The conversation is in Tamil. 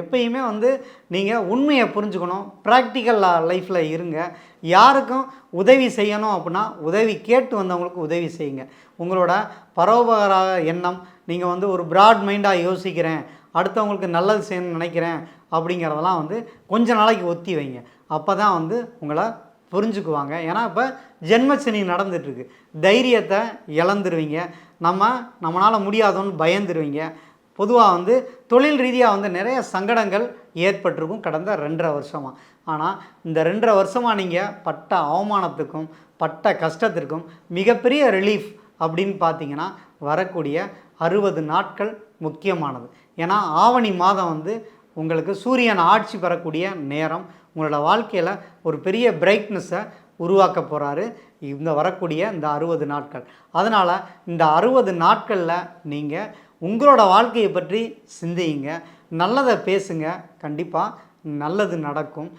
எப்பயுமே வந்து நீங்கள் உண்மையை புரிஞ்சுக்கணும் ப்ராக்டிக்கல் லைஃப்பில் இருங்க. யாருக்கும் உதவி செய்யணும் அப்படின்னா உதவி கேட்டு வந்தவங்களுக்கு உதவி செய்யுங்க. உங்களோட பரோபகார எண்ணம் நீங்கள் வந்து ஒரு ப்ராட் மைண்டாக யோசிக்கிறேன் அடுத்தவங்களுக்கு நல்லது செய்யணும்னு நினைக்கிறேன் அப்படிங்கிறதெல்லாம் வந்து கொஞ்ச நாளைக்கு ஒத்தி வைங்க. அப்போ தான் வந்து உங்களை புரிஞ்சுக்குவாங்க. ஏன்னா இப்போ ஜென்மச்சனி நடந்துட்டுருக்கு. தைரியத்தை இழந்துருவீங்க. நம்ம நம்மளால் முடியாதோன்னு பயந்துருவீங்க. பொதுவாக வந்து தொழில் ரீதியாக வந்து நிறைய சங்கடங்கள் ஏற்பட்டிருக்கும் கடந்த ரெண்டரை வருஷமாக ஆனால் இந்த ரெண்டரை வருஷமாக நீங்கள் பட்ட அவமானத்துக்கும் பட்ட கஷ்டத்திற்கும் மிகப்பெரிய ரிலீஃப் அப்படின்னு பார்த்தீங்கன்னா வரக்கூடிய அறுபது நாட்கள் முக்கியமானது. ஏன்னா ஆவணி மாதம் வந்து உங்களுக்கு சூரியன் ஆட்சி பெறக்கூடிய நேரம். உங்களோட வாழ்க்கையில் ஒரு பெரிய பிரைட்னஸை உருவாக்க போகிறாரு இந்த வரக்கூடிய இந்த அறுபது நாட்கள். அதனால் இந்த அறுபது நாட்களில் நீங்கள் உங்களோட வாழ்க்கையை பற்றி சிந்தியுங்க. நல்லதை பேசுங்க. கண்டிப்பாக நல்லது நடக்கும்.